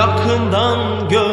yakından gören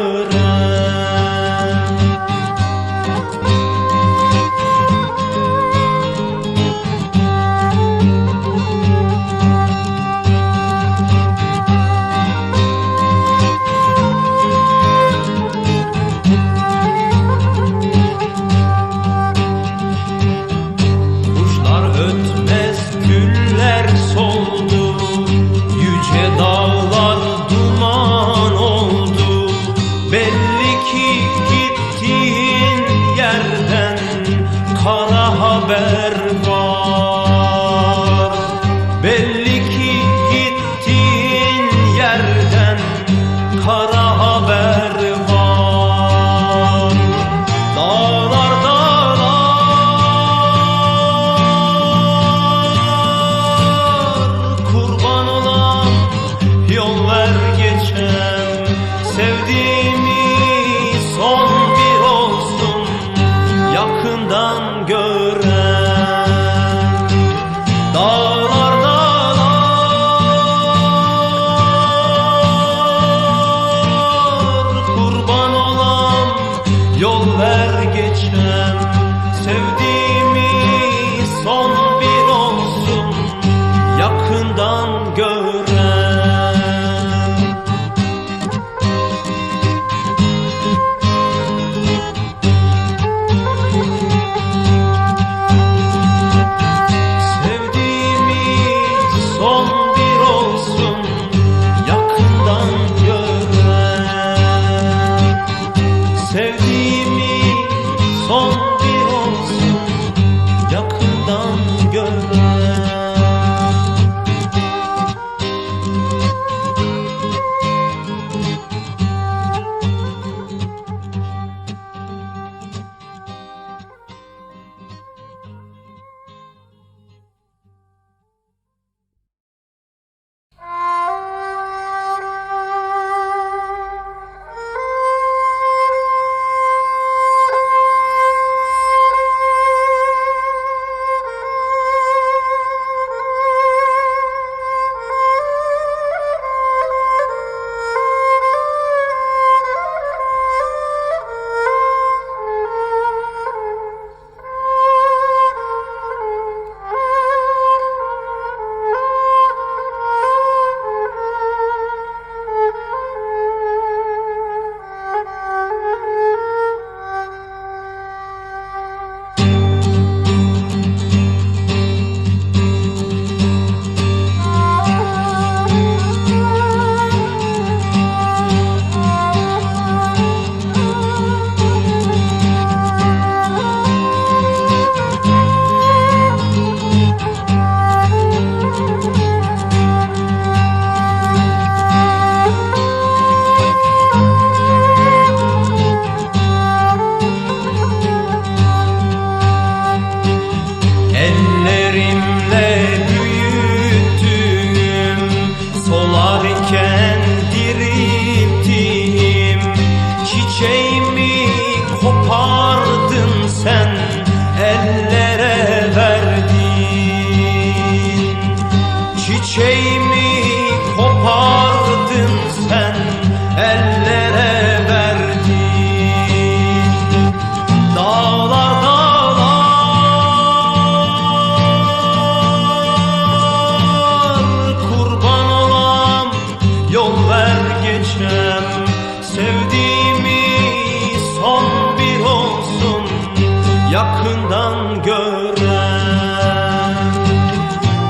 yakından gören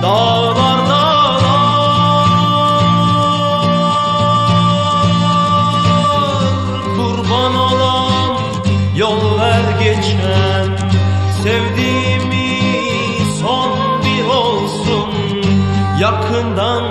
Dağlar dağlar kurban olan yol ver geçen. Sevdiğimi son bir olsun yakından